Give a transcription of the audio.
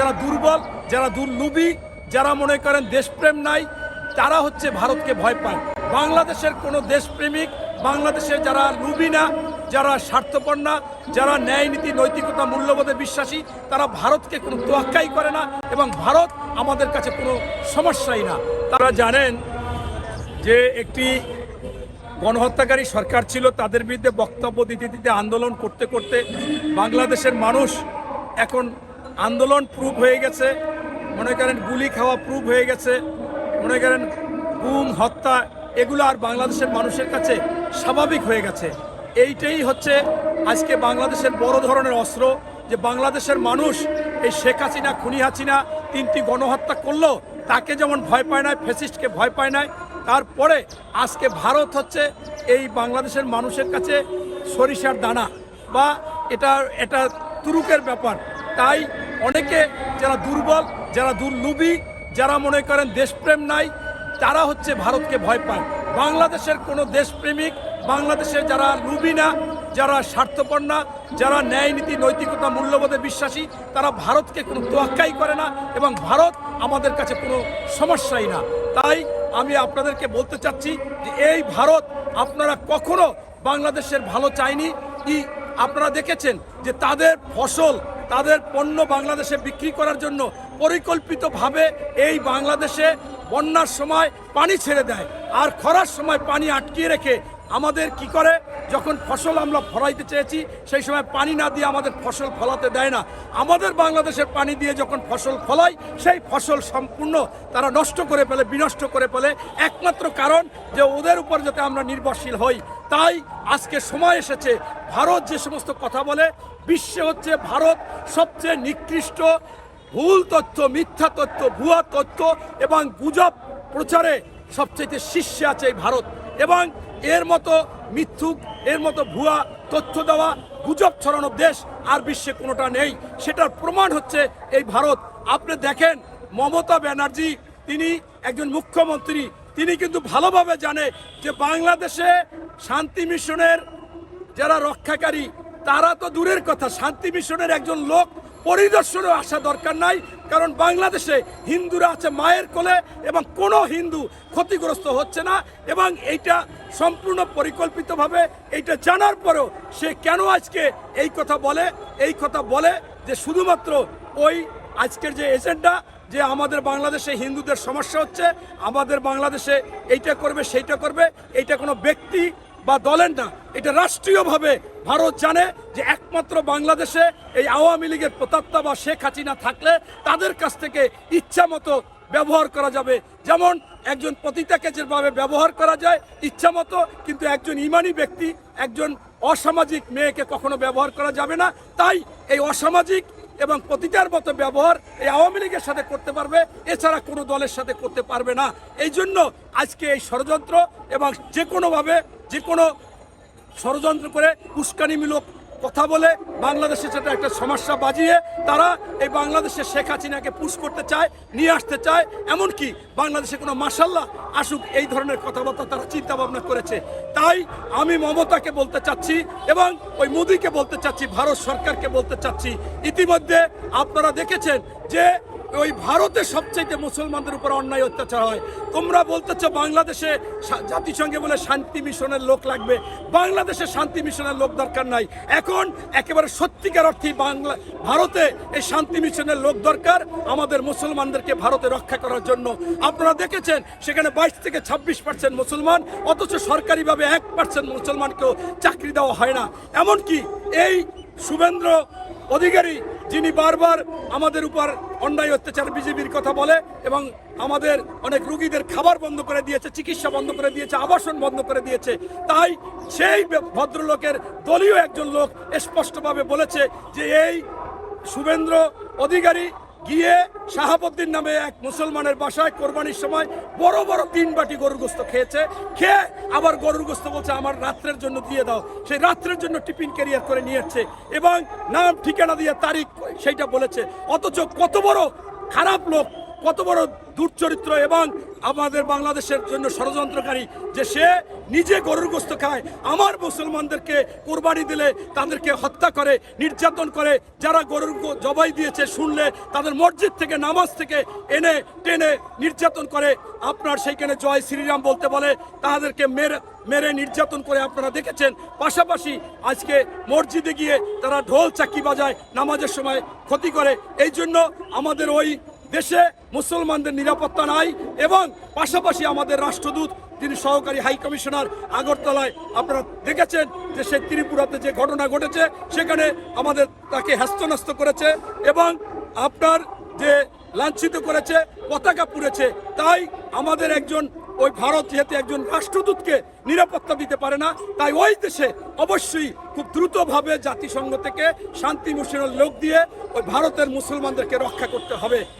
যারা দুর্বল, যারা দুর্লুবী যারা মনে করেন দেশপ্রেম নাই, তারা হচ্ছে ভারতকে ভয় পায়। বাংলাদেশের কোনো দেশপ্রেমিক, বাংলাদেশের যারা লুবি না, যারা স্বার্থপর না, যারা ন্যায় নীতি, নৈতিকতা, মূল্যবোধে বিশ্বাসী, তারা ভারতকে কোনো তোয়াক্কাই করে না এবং ভারত আমাদের কাছে কোনো সমস্যাই না। তারা জানেন যে একটি গণহত্যাকারী সরকার ছিল, তাদের বিরুদ্ধে বক্তব্য দিতে দিতে, আন্দোলন করতে করতে বাংলাদেশের মানুষ এখন আন্দোলন প্রুভ হয়ে গেছে। মনে করেন গুলি খাওয়া প্রুভ হয়ে গেছে। মনে করেন গুম, হত্যা, এগুলো আর বাংলাদেশের মানুষের কাছে স্বাভাবিক হয়ে গেছে। এইটাই হচ্ছে আজকে বাংলাদেশের বড় ধরনের অস্ত্র, যে বাংলাদেশের মানুষ এই শেখ হাসিনা, খুনি হাসিনা তিনটি গণহত্যা করল, তাকে যেমন ভয় পায় না ফেসিস্টকে ভয় পায় না তারপরে আজকে ভারত হচ্ছে এই বাংলাদেশের মানুষের কাছে সরিষার দানা, বা এটা এটা তুরুকের ব্যাপার। তাই অনেকে যারা দুর্বল, যারা দুর্লুবী যারা মনে করেন দেশপ্রেম নাই, তারা হচ্ছে ভারতকে ভয় পায়। বাংলাদেশের কোনো দেশপ্রেমিক, বাংলাদেশের যারা লুবি না, যারা স্বার্থপর না, যারা ন্যায় নীতি, নৈতিকতা মূল্যবোধে বিশ্বাসী, তারা ভারতকে কোনো তোয়াক্কাই করে না এবং ভারত আমাদের কাছে কোনো সমস্যাই না। তাই আমি আপনাদেরকে বলতে চাচ্ছি যে এই ভারত আপনারা কখনো বাংলাদেশের ভালো চায়নি। কি আপনারা দেখেছেন যে তাদের ফসল তাদের পণ্য বাংলাদেশে বিক্রি করার জন্য পরিকল্পিতভাবে এই বাংলাদেশে বন্যার সময় পানি ছেড়ে দেয়। আর খরার সময় পানি আটকিয়ে রেখে আমাদের কি করে? যখন ফসল আমরা ফলাইতে চেয়েছি, সেই সময় পানি না দিয়ে আমাদের ফসল ফলাতে দেয় না। আমাদের বাংলাদেশের পানি দিয়ে যখন ফসল ফলাই, সেই ফসল সম্পূর্ণ তারা নষ্ট করে ফেলে, বিনষ্ট করে ফেলে। একমাত্র কারণ যে ওদের উপর যাতে আমরা নির্ভরশীল হই। তাই আজকে সময় এসেছে, ভারত যে সমস্ত কথা বলে, বিশ্বে হচ্ছে ভারত সবচেয়ে নিকৃষ্ট ভুল তথ্য, মিথ্যা তথ্য, ভুয়া তথ্য এবং গুজব প্রচারে সবচেয়ে শীর্ষে আছে এই ভারত। এবং এর মতো মিথ্যুক, এর মতো ভুয়া তথ্য দেওয়া, গুজব ছড়ানো দেশ আর বিশ্বে কোনোটা নেই। সেটার প্রমাণ হচ্ছে এই ভারত। আপনি দেখেন মমতা ব্যানার্জি, তিনি একজন মুখ্যমন্ত্রী তিনি কিন্তু ভালোভাবে জানে যে বাংলাদেশে শান্তি মিশনের যারা রক্ষাকারী, তারা তো দূরের কথা। শান্তি মিশনের একজন লোক পরিদর্শনে আসা দরকার নাই, কারণ বাংলাদেশে হিন্দুরা আছে মায়ের কোলে এবং কোনো হিন্দু ক্ষতিগ্রস্ত হচ্ছে না এবং এইটা সম্পূর্ণ পরিকল্পিতভাবে এইটা জানার পরেও সে কেন আজকে এই কথা বলে, এই কথা বলে যে শুধুমাত্র ওই আজকের যে এজেন্ডা যে আমাদের বাংলাদেশে হিন্দুদের সমস্যা হচ্ছে, আমাদের বাংলাদেশে এইটা করবে, সেইটা করবে, এইটা কোনো ব্যক্তি বা দলের না। এটা রাষ্ট্রীয়ভাবে ভারত জানে যে একমাত্র বাংলাদেশে এই আওয়ামী লীগের প্রতাত্তা বা শেখ হাসিনা থাকলে তাদের কাছ থেকে ইচ্ছা মতো ব্যবহার করা যাবে। যেমন একজন পতিতাকে যেভাবে ব্যবহার করা যায় ইচ্ছা মতো, কিন্তু একজন ইমানি ব্যক্তি, একজন অসামাজিক মেয়েকে কখনো ব্যবহার করা যাবে না। তাই এই অসামাজিক এবং প্রতিটার মতো ব্যবহার এই আওয়ামী লীগের সাথে করতে পারবে, এছাড়া কোনো দলের সাথে করতে পারবে না। এই জন্য আজকে এই ষড়যন্ত্র এবং যে কোনোভাবে, যে কোনো ষড়যন্ত্র করে উস্কানিমূলক কথা বলে বাংলাদেশের সাথে একটা সমস্যা বাজিয়ে তারা এই বাংলাদেশের শেখ হাসিনাকে পুশ করতে চায়, নিয়ে আসতে চায়। এমনকি বাংলাদেশে কোনো মাসাল্লাহ আসুক, এই ধরনের কথাবার্তা তারা চিন্তা ভাবনা করেছে। তাই আমি মমতাকে বলতে চাচ্ছি এবং ওই মোদিকে বলতে চাচ্ছি, ভারত সরকারকে বলতে চাচ্ছি। ইতিমধ্যে আপনারা দেখেছেন যে ওই ভারতে সবচাইতে মুসলমানদের উপর অন্যায় অত্যাচার হয়। তোমরা বলতেছ বাংলাদেশে জাতিসংঘে বলে শান্তি মিশনের লোক লাগবে। বাংলাদেশে শান্তি মিশনের লোক দরকার নাই। এখন একেবারে সত্যিকার অর্থে বাংলা ভারতে এই শান্তি মিশনের লোক দরকার আমাদের মুসলমানদেরকে ভারতে রক্ষা করার জন্য। আপনারা দেখেছেন, সেখানে বাইশ থেকে ছাব্বিশ পার্সেন্ট মুসলমান, অথচ সরকারিভাবে এক পার্সেন্ট মুসলমানকেও চাকরি দেওয়া হয় না। এমনকি এই শুভেন্দ্র অধিকারী যিনি বারবার আমাদের উপর অন্যায় অত্যাচার বিজেপির কথা বলে এবং আমাদের অনেক রুগীদের খাবার বন্ধ করে দিয়েছে, চিকিৎসা বন্ধ করে দিয়েছে, আবাসন বন্ধ করে দিয়েছে, তাই সেই ভদ্রলোকের দলীয় একজন লোক স্পষ্টভাবে বলেছে যে এই শুভেন্দ্র অধিকারী গিয়ে শাহাবুদ্দিন নামে এক মুসলমানের বাসায় কোরবানির সময় বড় বড় তিন বাটি গরুর গোস্ত খেয়েছে। খেয়ে আবার গরুর গোস্ত বলছে, আমার রাত্রের জন্য দিয়ে দাও। সেই রাত্রের জন্য টিফিন ক্যারিয়ার করে নিয়ে এবং নাম ঠিকানা দিয়ে তারিখ, সেইটা বলেছে। অথচ কত বড় খারাপ লোক কত বড় দুর্চরিত্র এবং আমাদের বাংলাদেশের জন্য ষড়যন্ত্রকারী যে সে নিজে গরুর গোস্ত খায়। আমার মুসলমানদেরকে কোরবানি দিলে তাদেরকে হত্যা করে, নির্যাতন করে, যারা গরুর জবাই দিয়েছে শুনলে তাদের মসজিদ থেকে নামাজ থেকে এনে, টেনে নির্যাতন করে। আপনার সেইখানে জয় শ্রীরাম বলতে বলে, তাদেরকে মেরে মেরে নির্যাতন করে আপনারা দেখেছেন। পাশাপাশি আজকে মসজিদে গিয়ে তারা ঢোল চাকি বাজায়, নামাজের সময় ক্ষতি করে। এই জন্য আমাদের ওই দেশে মুসলমানদের নিরাপত্তা নাই এবং পাশাপাশি আমাদের রাষ্ট্রদূত, তিনি সহকারী হাই কমিশনার আগরতলায় আপনারা দেখেছেন যে সে ত্রিপুরাতে যে ঘটনা ঘটেছে, সেখানে আমাদের তাকে হ্যাস্তন্যস্ত করেছে এবং আপনার যে লাঞ্ছিত করেছে, পতাকা পুড়েছে, তাই আমাদের একজন, ওই ভারত যেহেতু একজন রাষ্ট্রদূতকে নিরাপত্তা দিতে পারে না, তাই ওই দেশে অবশ্যই খুব দ্রুতভাবে জাতিসংঘ থেকে শান্তি মিশনের লোক দিয়ে ওই ভারতের মুসলমানদেরকে রক্ষা করতে হবে।